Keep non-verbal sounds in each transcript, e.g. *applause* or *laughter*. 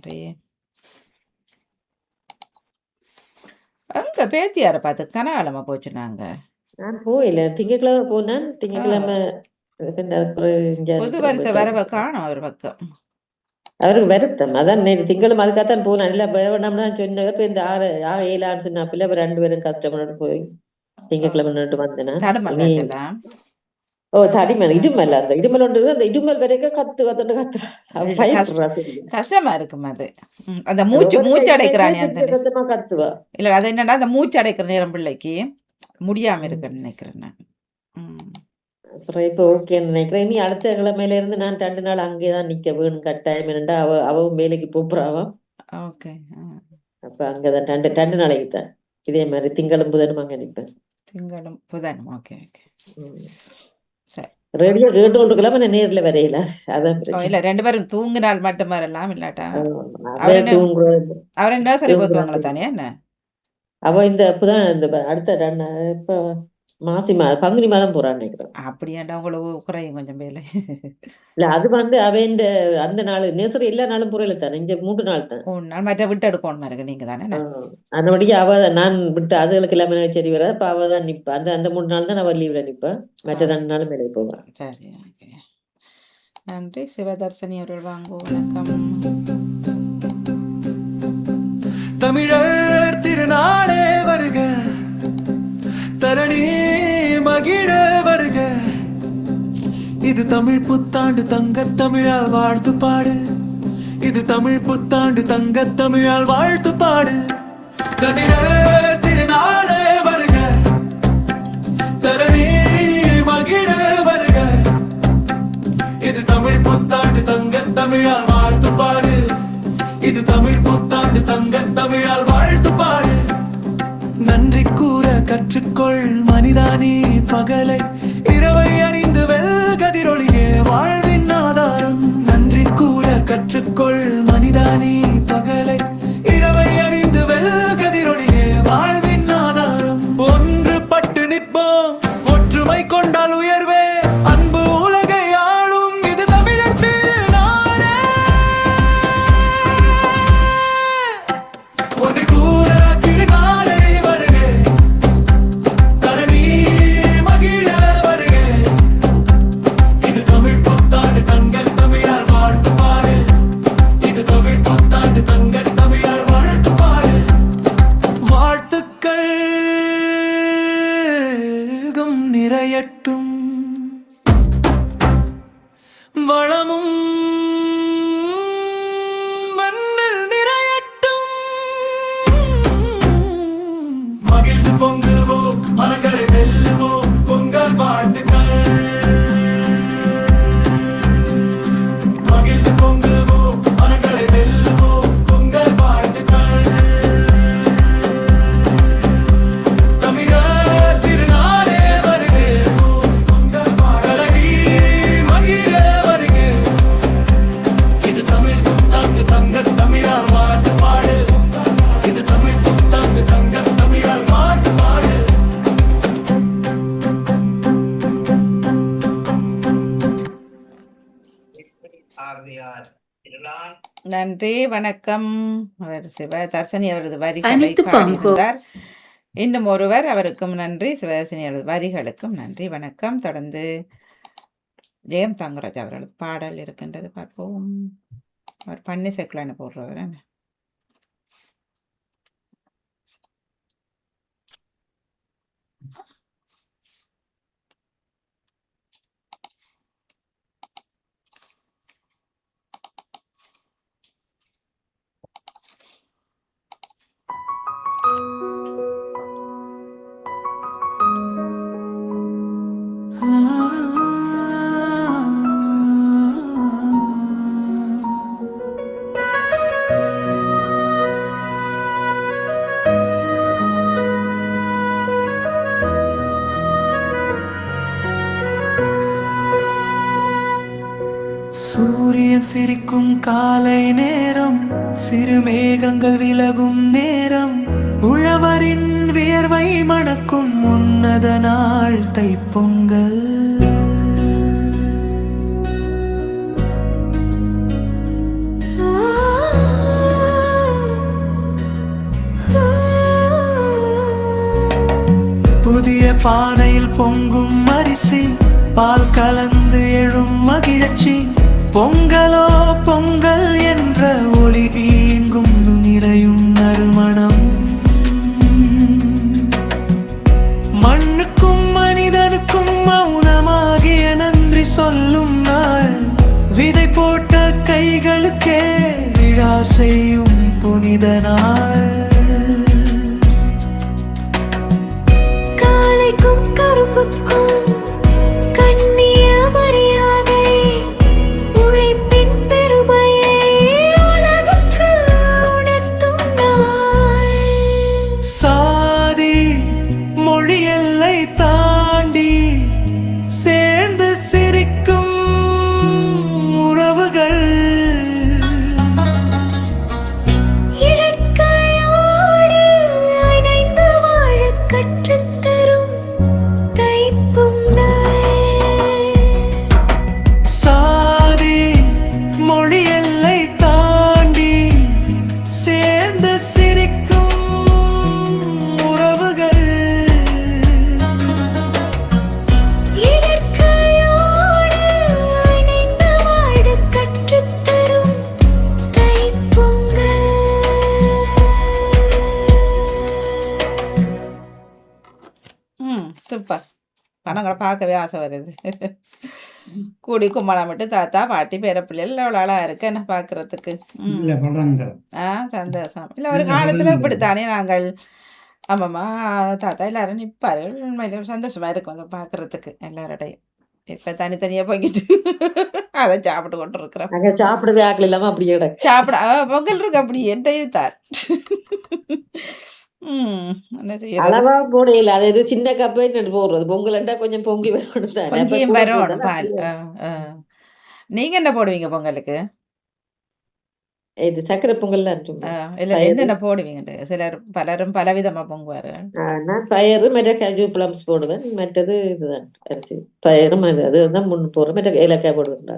நன்றி அங்க பேத்தியார பார்த்து கனகாலமா போச்சு நாங்க நான் போயில திங்கட்கிழமை போனேன். இங்க புது வருஷ வரவ காணும் அவர் பக்கம். அவருக்கு வருத்தம். அதான் நேற்று திங்களும் அதுக்காகத்தான் போனேன். இல்ல வேணாம்னு தான் சொன்னவர் இப்ப இந்த ஆறு ஆறு ஏழான்னு சொன்னாப்பில்ல ரெண்டு பேரும் கஷ்டப்பட்டு போய் திங்கட்கிழமை நின்னுட்டு வந்தேனா. ஓ தடிமல் இடுமல் அந்த இடுமல் ஒன்று அந்த இடுமல் வரைக்கும் கத்து கத்துன்னு கத்துறா. கஷ்டமா இருக்கும் அது அந்த மூச்சு மூச்சு அடைக்கிறானே அந்த சத்தமா கத்துவா இல்ல அது என்னடா அந்த மூச்சு அடைக்கிற நேரம் பிள்ளைக்கு முடியாம இருக்குன்னு நினைக்கிறேன் நான். அப்புறம் இப்ப ஓகேன்னு நினைக்கிறேன் இனி அடுத்த கிழமையில இருந்து நான் ரெண்டு நாள் அங்கேதான் நிக்க வேணும் கட்டாயம் என்னண்டா அவ அவவும் வேலைக்கு போப்புறாவா ஓகே. அப்ப அங்கதான் ரெண்டு ரெண்டு நாளைக்கு தான் இதே மாதிரி திங்களும் புதனும் அங்க நிப்பேன் திங்களும் புதனும் ஓகே ஓகே ரேடியோ கேட்டு கொண்டிருக்கலாம் ஆனா நேர்ல வரையில. அதான் இல்ல ரெண்டு பேரும் தூங்கினால் மட்டும் வரலாம் இல்லாட்டா. அவர் என்ன என்ன சரி போத்துவாங்களா தானே என்ன? அவ இந்த இப்பதான் இந்த அடுத்த இப்ப மாசி மா பங்குனி மாதம் போறான்னு நினைக்கிறேன். அப்படியாண்டா உங்களுக்கு குறையும் கொஞ்சம் வேலை இல்ல அது வந்து அவன் இந்த அந்த நாள் நேசரி எல்லா நாளும் புரியல தானே இந்த மூன்று நாள் தான். மூணு நாள் மற்ற விட்டு எடுக்கணும் இருக்கு நீங்க தானே? என்ன? அதனபடிக்கு அவ நான் விட்டு அதுகளுக்கு எல்லாமே சரி வர அப்ப அவ தான் நிப்பா. அந்த அந்த மூணு நாள் தான் அவ லீவ்ல நிப்பா. மற்ற ரெண்டு நாளும் வேலைக்கு போவான் சரி ஓகே. நன்றி சிவதர்சனி அவர்கள் வாங்கோ வணக்கம். தமிழர் திருநாளே வருக தரணி மகிழ வருக. இது தமிழ் புத்தாண்டு தங்க தமிழால் வாழ்த்து பாடு. இது தமிழ் புத்தாண்டு தங்கத் தமிழால் வாழ்த்து பாடு. தமிழர் பகலை இரவை அறிந்து வெல்கதிரொளியே வாழ்வின் ஆதாரம் நன்றி கூற கற்றுக்கொள் மனிதானி பகலை. இரவை அறிந்து வெல் கதிரொளியே. வாழ்வின் ஆதாரம் ஒன்றுபட்டு நிற்போம். ஒற்றுமை கொண்டால் உயர்வே. நிறையட்டும் நன்றி வணக்கம். அவர் சிவ தர்சனி அவரது வரிகளை பாடியிருந்தார். இன்னும் ஒருவர் அவருக்கும் நன்றி. சிவதர்சனி அவரது வரிகளுக்கும் நன்றி. வணக்கம். தொடர்ந்து ஜெயம் தங்கராஜ் அவர்களது பாடல் இருக்கின்றது. பார்ப்போம். அவர் பண்ணி செக்குலான்னு போடுறவர் சூரியன் சிரிக்கும் காலை நேரம் சிறு மேகங்கள் விலகும் நேரம். உழவரின் வியர்வை மணக்கும் உன்னத நாள் தைப்பொங்கல். புதிய பானையில் பொங்கும் அரிசி பால் கலந்து எழும் மகிழ்ச்சி. பொங்கலோ பொங்கல் பார்க்கவே ஆசை வருது. கூடி கும்பலமிட்டு தாத்தா பாட்டி பேரப்பிள்ளைகள் எவ்வளோ அழகாக இருக்கு என்ன பார்க்குறதுக்கு? ஆ சந்தோஷம். இல்லை ஒரு காலத்தில். இப்படித்தானே நாங்கள் ஆமாம்மா தாத்தா எல்லாரும் நிற்பார்கள் உண்மையிலே சந்தோஷமாக இருக்கும் அதை பார்க்குறதுக்கு எல்லாரோடையும். இப்போ தனித்தனியாக போய்கிட்டு அதை சாப்பிட்டு கொண்டு இருக்கிறோம் நாங்க சாப்பிடுறது ஆக்கள் இல்லாம அப்படியே சாப்பிட பொங்கல் இருக்கு அப்படி என்கிட்ட தார் அளவா போடையில அது இது சின்ன கப்பே நட்டு போடுறது. பொங்கல்ண்டா கொஞ்சம் பொங்கி வரணும் தானே. நீங்க என்ன போடுவீங்க பொங்கலுக்கு? இது சக்கரை பொங்கல். என்னென்ன போடுவீங்க சிலர் பலரும் பலவிதமா பொங்குவாரு. நான் பயறு மற்ற கஜு பிளம்ஸ் போடுவேன். மற்றது இதுதான் அரிசி. பயறு மற்ற அது தான் முன்னு போடுறேன் மற்ற ஏலக்காய் போடுவேன்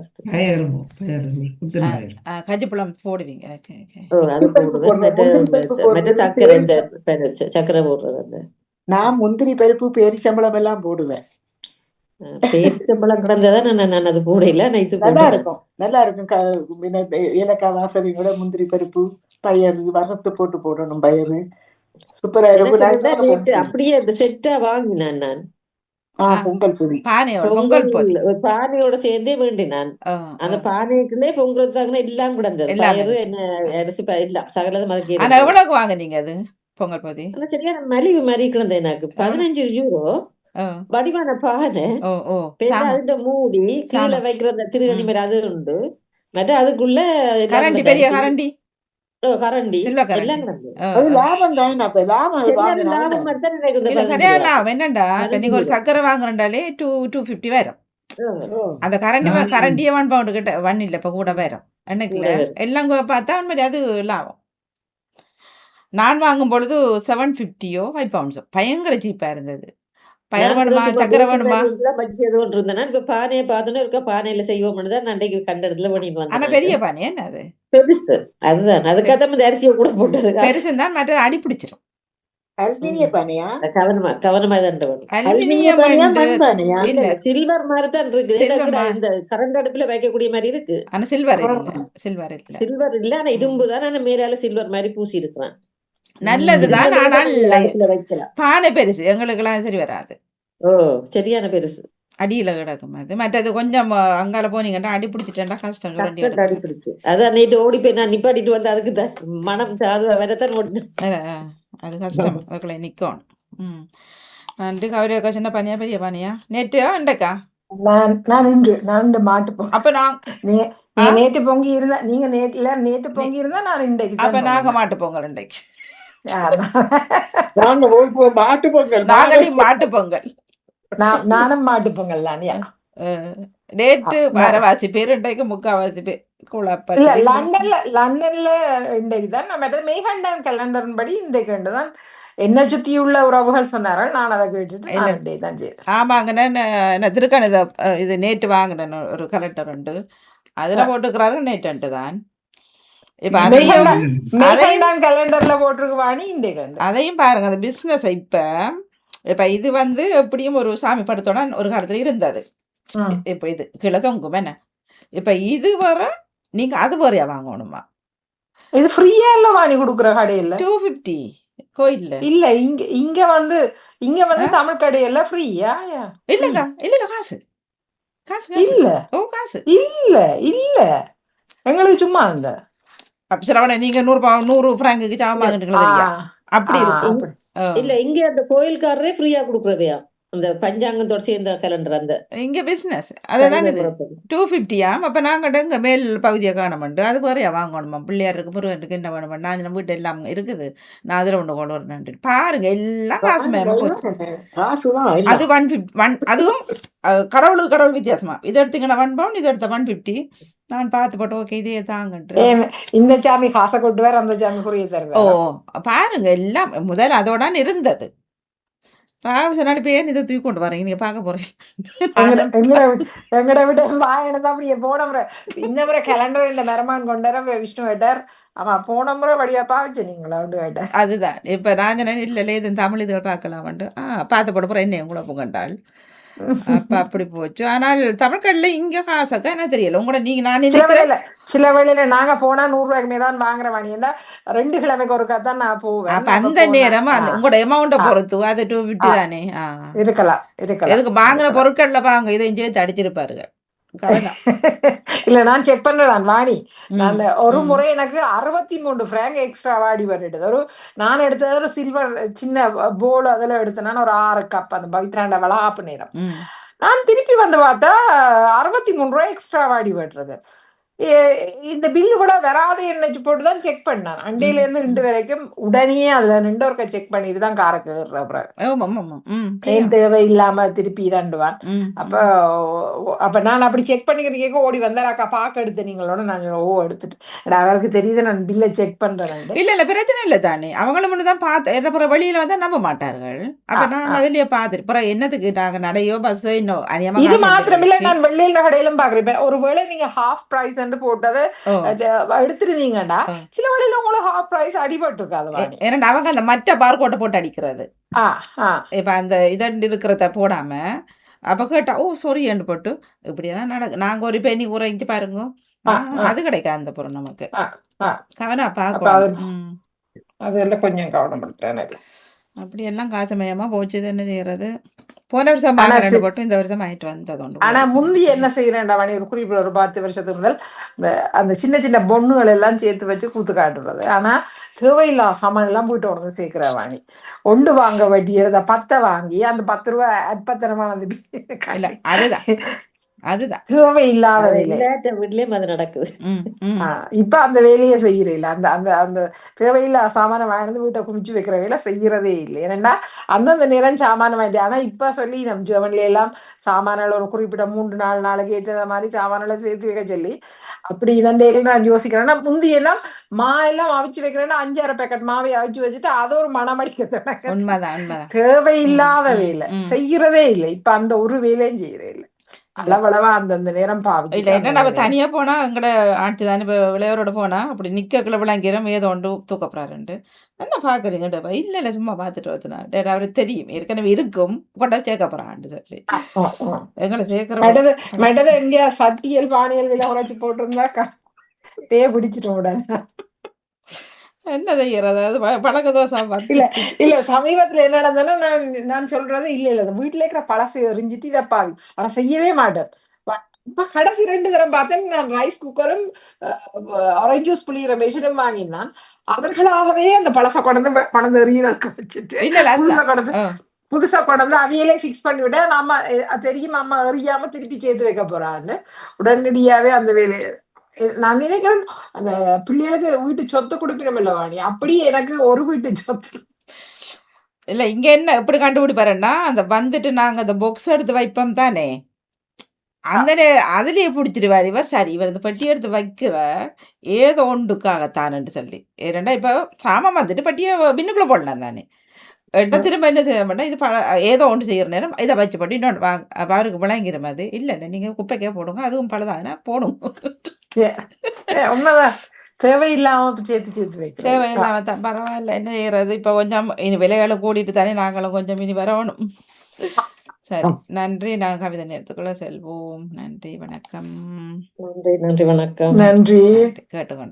ஆ, கஜ்ஜிப்பழம் போடுவீங்க. Okay okay. ஓ அது போடுவேன். மற்ற சக்கரை இந்த சக்கரை போடுறது அந்த. நான் முந்திரி பருப்பு பேரிச்சம்பளம் எல்லாம் போடுவேன். பேரிச்சம்பழம் கிடந்ததான் நான் நான் அது போடையில நான் நல்லா. இருக்கும் நல்லா இருக்கும் ஏலக்காய் வாசனையோட முந்திரி பருப்பு பயறு வறுத்து போட்டு போடணும் பயறு. சூப்பரா இருக்கும். நான் அப்படியே அந்த செட்டா வாங்கினான் நான். ஆ, பொங்கல் பொதி. பொங்கல் பானையோட சேர்ந்தே வேண்டினான் ஆ, அந்த. பானைக்குள்ளே எல்லாம் கிடந்தது எல்லாம் பயறு என்ன அரிசி எல்லாம் சகலதும் அதுக்கு. எவ்வளவுக்கு வாங்குனீங்க அது பொங்கல் பொதி? சரியான மலிவு மாதிரி கிடந்தது எனக்கு பதினஞ்சு யூரோ வடிவான பானை பெரிய மூடி கீழே. வைக்கிற அந்த திருகணி. மாதிரி அது உண்டு. மற்ற அதுக்குள்ள கரண்டி. பெரிய கரண்டி. சக்கரை வாங்குறண்டாலே டூ டூ ஃபிஃப்டி வரும். அந்த கரண்டி நான் கரண்டியே ஒன் பவுண்டு கிட்ட ஒன் இல்லை இப்போ கூட வரும். வரும். எல்லாம் கொ- பார்த்தா உண்மையிலே அது லாபம். நான் வாங்கும் பொழுது செவன் ஃபிஃப்டியோ ஃபைவ் பவுண்ட்ஸோ பயங்கர சீப்பாக இருந்தது. பயர் வேணுமா சக்கரை வேணுமா? பஜ்ஜி எதுவும் இருந்தேன்னா இப்ப பானையை பார்த்தோன்னே இருக்கா பானையில செய்வோம்னு தான் அன்றைக்கு கண்ட இடத்துல பண்ணிட்டு ஆனா வந்தேன் பெரிய பானை என்ன அது? பெருசு. அதுதான். அதுக்காக தான் இந்த அரிசியை கூட போட்டது பெருசு தான் மற்றது அடி பிடிச்சிரும். அல்மினிய பானையா? கவனமா கவனமா தான் அலுமினியம் இல்ல. சில்வர் மாதிரி தான் இருக்கு இந்த கரண்ட் அடுப்புல வைக்கக்கூடிய மாதிரி இருக்கு. ஆனா சில்வர் சில்வர் இல்ல. சில்வர் இல்ல ஆனா இரும்பு தான். ஆனா மேலால சில்வர் மாதிரி பூசி இருக்கிறான். நல்லதுதான் ஆனால் பானை பெருசு எங்களுக்கெல்லாம் சரி வராது. ஓ சரியான பெருசு. அடியில கிடக்கும் அது. மற்றது கொஞ்சம் அங்கால போனீங்கன்னா அடி பிடிச்சிட்டேன்டா கஷ்டம் வண்டி அதான் நேற்று ஓடி போய் நான் நிப்பாட்டிட்டு வந்து அதுக்கு தான் மனம் அது வரத்தான் ஓடினேன். அது கஷ்டம். அதுக்குள்ள நிற்கணும் ம். நன்றி கௌரியக்கா சின்ன பானியா பெரிய பானியா? நேற்று இண்டக்கா நான் நான் இன்று நான் இந்த மாட்டு பொங்கல் அப்ப நான் நீங்க நேத்து பொங்கி இருந்தா நீங்க இல்ல நேத்து பொங்கி இருந்தா நான் இன்றைக்கு அப்ப நாங்க. மாட்டு பொங்கல் இன்றைக்கு. மாட்டு பொங்கல் நாங்களே மாட்டு பொங்கல். நான் நானும் மாட்டு பொங்கல் தான் அஹ், நேற்று ஆ, அரைவாசி பேர் இன்றைக்கு முக்காவாசி பேர். இல்ல குழப்பத்தில் லண்டன்ல லண்டன்ல இன்றைக்கு தான் நம்ம மெய்கண்டன் படி இன்றைக்கு தான். என்னை சுத்தியுள்ள உறவுகள் சொன்னார்கள் நான் அதை கேட்டுட்டு ஆமாங்க நான் திருக்கணித இது நேற்று வாங்கினேன் ஒரு கலெக்டர் உண்டு. அதில் போட்டுக்கிறாரு நேற்று தான். இப்போ அதையும் அதையும் கேலண்டர்ல போட்டிருக்கு வாணி அதையும் பாருங்க அந்த பிஸ்னஸ் இப்போ இப்போ இது வந்து எப்படியும் ஒரு சாமி படத்தோட ஒரு காலத்தில் இருந்தது. இப்போ இது கீழே தொங்கும் என்ன? இப்போ இது வர நீங்கள் அது வரையா வாங்கணுமா? இது ஃப்ரீயா இல்ல வாணி கொடுக்குற கடையில டூ ஃபிஃப்டி கோயிலில். இல்ல இங்க இங்க வந்து இங்க வந்து தமிழ் கடையில ஃப்ரீயா இல்லைக்கா இல்லை இல்லை காசு. காசு இல்ல. ஓ காசு. இல்ல இல்ல. எங்களுக்கு சும்மா இந்த அப்போ சிலவனை நீங்கள் நூறு நூறு ஃப்ராங்குக்கு சாமான் தெரியா அப்படி இருக்கும். இல்ல இங்க அந்த கோயில்காரரே ஃப்ரீயா கொடுக்குறதையா? அந்த பஞ்சாங்கத்தோட சேர்ந்த கேலண்டர் அந்த. இங்கே பிஸ்னஸ் அதுதான் இது. டூ ஃபிஃப்டியாம் அப்போ நாங்கள் இங்கே மேல் பகுதியை காணமாண்டு. அது வேறையா வாங்கணுமா? பிள்ளையாருக்கு முருகனுக்கு என்ன வேணுமா? நான் நம்ம வீட்டு எல்லாம் இருக்குது. நான் அதில் ஒன்று கொண்டு வரேன். பாருங்க எல்லாம் காசு மேம். அது ஒன் ஃபிஃப்டி ஒன் அதுவும் கடவுளுக்கு கடவுள் வித்தியாசமா. இதை எடுத்தீங்கன்னா ஒன் பவுன் இதை எடுத்த ஒன் ஃபிஃப்டி நான் பார்த்து போட்டு ஓகே இதே தாங்கன்ட்டு. ஏன் இந்த சாமி காசை கொண்டு வேற அந்த சாமி புரிய ஓ தருவேன் பாருங்க எல்லாம் முதல்ல அதோட இருந்தது. ராவு சொன்னாடி பேர் இதை தூக்கி கொண்டு வரீங்க நீங்கள் பார்க்க போகிறீங்க எங்கட விட வாயனது அப்படியே போன முறை இந்த முறை கேலண்டர் இந்த மெரமான் கொண்டார விஷ்ணு கேட்டார் ஆமா போன முறை வழியா பாவிச்சு நீங்களா வந்து கேட்டார் அதுதான் இப்போ நான் இல்லை இல்லை இது தமிழ் இதுகள் பார்க்கலாம்ட்டு ஆ பார்த்து போட போகிறேன் என்னையும் கூட புகண்டாள் அப்போ அப்படி போச்சு. ஆனால் தமிழ்கடலில் இங்கே காசாக்கா என்ன தெரியல. உங்களோட நீங்கள் நான் நினைக்கிறேன் சில வேளையில நாங்க போனா நூறு ரூபாய்க்கு தான் வாங்குற வாணி. இருந்தா ரெண்டு கிழமைக்கு ஒருக்கா தான் நான் போவேன். அப்போ அந்த நேரம் அந்த உங்களோட எமௌண்ட்டை ஆ. பொறுத்து அது டூ ஃபிஃப்டி. தானே? இருக்கலாம் இருக்கலாம். எதுக்கு வாங்கின பொருட்களில் வாங்க இதையும் சேர்த்து அடிச்சிருப்பாருங்க. *laughs* இல்ல நான் செக் பண்றேன் வாணி நான் ஒரு. முறை எனக்கு அறுபத்தி மூன்று ஃப்ராங்க் எக்ஸ்ட்ரா வாடி வந்துடுது ஒரு நான் எடுத்தது ஒரு சில்வர் சின்ன போல் அதில் எடுத்தேன்னா ஒரு ஆறு கப் அந்த பவித்ராண்ட வளகாப்பு நேரம். நான் திருப்பி வந்து பார்த்தா அறுபத்தி மூணு ரூபாய் எக்ஸ்ட்ரா வாடி விடுறது இந்த பில்லு கூட வராது என்னச்சு போட்டு தான் செக் பண்ணேன் அண்டையில இருந்து ரெண்டு வரைக்கும் உடனே அதுல ரெண்டு ஒருக்க செக் பண்ணிட்டு தான் ஆமாம் ம் ஏன் தேவை இல்லாம திருப்பி தண்டுவான் அப்ப அப்ப நான் அப்படி செக் பண்ணிக்கிட்டு கேட்க ஓடி வந்தார் அக்கா பாக்க எடுத்து நீங்களோட நான் ஓ எடுத்துட்டு. அவருக்கு தெரியுது நான் பில்லை செக் பண்றேன் இல்ல இல்ல பிரச்சனை இல்லை தானே. அவங்களும் ஒன்று தான் பார்த்து என்ன பிறகு வெளியில வந்தா நம்ப மாட்டார்கள். அப்ப நாங்க. அதுலயே பார்த்துட்டு பிறகு என்னத்துக்கு நாங்க நடையோ பஸ்ஸோ இன்னும் இது மாத்திரமில்ல எடுத்து நான் வெள்ளையில கடையிலும் பாக்குறேன் ஒருவேளை நீங்க ஹாஃப் பிரைஸ் போட்டதை ஓ அது எடுத்துருந்தீங்கடா ஆ. சில வழியில உங்களுக்கு ஹாஃப் பிரைஸ் அடிபட்டு இருக்காது ஏன்னா அவங்க அந்த மற்ற பார்கோட்டை போட்டு அடிக்கிறது இப்ப அந்த இதண்டு இருக்கிறத போடாம அப்ப கேட்டா ஓ சாரி போட்டு இப்படியெல்லாம் நடக்கு நாங்க ஒரு பெனி உரைஞ்சு பாருங்க. அது கிடைக்காது அந்த பொருள் நமக்கு ஆ, ஆ. கவனா அப்ப பார்க்கணும். அதெல்லாம் கொஞ்சம் கவனப்படுத்தேன் எனக்கு அப்படி எல்லாம் காசமயமா போச்சு என்ன செய்யறது போன வருஷம் ரெண்டு சி- போட்டு இந்த வருஷம் ஆயிட்டு வந்தது ஒன்று ஆனா முந்தி என்ன செய்யறேன்டா வாணி ஒரு குறிப்பிட்ட ஒரு பத்து வருஷத்துக்கு முதல் இந்த அந்த சின்ன சின்ன பொண்ணுகள் எல்லாம் சேர்த்து வச்சு கூத்து காட்டுறது. ஆனா தேவையில்லா சாமான் எல்லாம் போயிட்டு உடனே சேர்க்கிற வாணி. ஒன்று வாங்க வட்டியத பத்தை வாங்கி அந்த பத்து ரூபா அற்பத்தனமா வந்து அதுதான். அதுதான். தேவையில்லாத வீட்லயும் அது நடக்குது. இப்ப அந்த வேலையை செய்யறதில்ல அந்த அந்த அந்த தேவையில்லா சாமான வாங்கினது வீட்டை குமிச்சு வைக்கிற வேலை செய்யறதே இல்லை. ஏன்னா அந்தந்த நேரம் சாமான வாங்கி ஆனா இப்ப சொல்லி நம்ம ஜெவன்ல எல்லாம் சாமான்கள் ஒரு குறிப்பிட்ட மூன்று நாலு நாளைக்கு ஏற்ற மாதிரி சாமான்களை சேர்த்து வைக்க சொல்லி அப்படி இதண்டே நான் யோசிக்கிறேன்னா முந்தி எல்லாம் மா எல்லாம் அவிச்சு வைக்கிறேன்னா அஞ்சாறு பேக்கெட் மாவை அவிச்சு வச்சுட்டு அதை ஒரு உண்மைதான் தேவையில்லாத வேலை. செய்யறதே இல்லை. இப்ப அந்த ஒரு வேலையும் செய்யறே இல்லை. அளவளவா அந்தந்த நேரம் இல்ல பாவிச்சு என்ன நம்ம தனியா போனா எங்கட ஆட்சி தானே இப்போ விளையாரோட போனா அப்படி நிக்கக்குள்ள விளங்கிறோம் ஏதோ ஒன்று தூக்கப்படுறாருண்டு என்ன பாக்குறீங்க இல்ல இல்ல சும்மா பார்த்துட்டு வந்துனா அவருக்கு தெரியும் ஏற்கனவே இருக்கும். கொண்ட சேர்க்க போறான்னு சொல்லி. எங்களை சேர்க்கிற மெடது எங்கேயா சட்டியல் பானியல் விலை உரைச்சு போட்டிருந்தா க- பேய பிடிச்சிட்டு உடனே என்ன செய்யறது அது பழக்க தோசை இல்ல இல்ல சமீபத்துல என்ன நடந்ததுன்னா நான் நான் சொல்றது இல்ல இல்ல வீட்டுல இருக்கிற பழசை எரிஞ்சிட்டு இதை பாவி. ஆனா செய்யவே மாட்டேன். இப்ப கடைசி ரெண்டு தரம் பார்த்தேன் நான் ரைஸ் குக்கரும் ஆரஞ்சு ஜூஸ் புளியிற மெஷினும் வாங்கினான் அவர்களாகவே அந்த பழசை கொண்டு கொண்டு எறியதற்கு வச்சுட்டு இல்ல புதுசா கொண்டு. புதுசா கொண்டு அவியலே ஃபிக்ஸ் பண்ணி விட அஹ், தெரியும் அம்மா எறியாம திருப்பி சேர்த்து வைக்க போறான்னு. உடனடியாவே அந்த வேலையை நான் நினைக்கிறேன் அந்த பிள்ளைகளுக்கு வீட்டு சொத்து கொடுக்கணும் இல்ல வாணி. அப்படியே எனக்கு ஒரு வீட்டு சொத்து. இல்ல இங்க என்ன எப்படி கண்டுபிடிப்பாருன்னா அந்த வந்துட்டு நாங்க அந்த பொக்ஸ் எடுத்து வைப்போம் தானே. அந்த அதுலயே பிடிச்சிடுவார் இவர். சரி இவர் இந்த பெட்டி எடுத்து வைக்கிற ஏதோ ஒன்றுக்காகத்தானு சொல்லி. ஏன்னா இப்போ சாமான் வந்துட்டு பெட்டியை பின்னுக்குள்ள போடலாம் தானே. என்ன திரும்ப என்ன செய்ய மாட்டேன் இது பழ ஏதோ ஒன்று செய்கிற நேரம் இதை வச்சு போட்டு இன்னொன்று வாங்க அப்ப அவருக்கு விளங்கிற மாதிரி. இல்லை இல்லை நீங்கள் குப்பைக்கே போடுங்க அதுவும் பழதாங்கன்னா போடுங்க. உண்மைதான் தேவையில்லாம சேர்த்து சேர்த்து வைக்கிறோம் தேவையில்லாம தான் பரவாயில்ல என்ன செய்யறது இப்போ கொஞ்சம் இனி விலைகளை கூட்டிட்டு தானே நாங்களும் கொஞ்சம் இனி வரணும் சரி நன்றி நான் கவிதை நேரத்துக்குள்ள செல்வோம் நன்றி வணக்கம் நன்றி நன்றி வணக்கம் நன்றி கேட்டுக்கொண்டு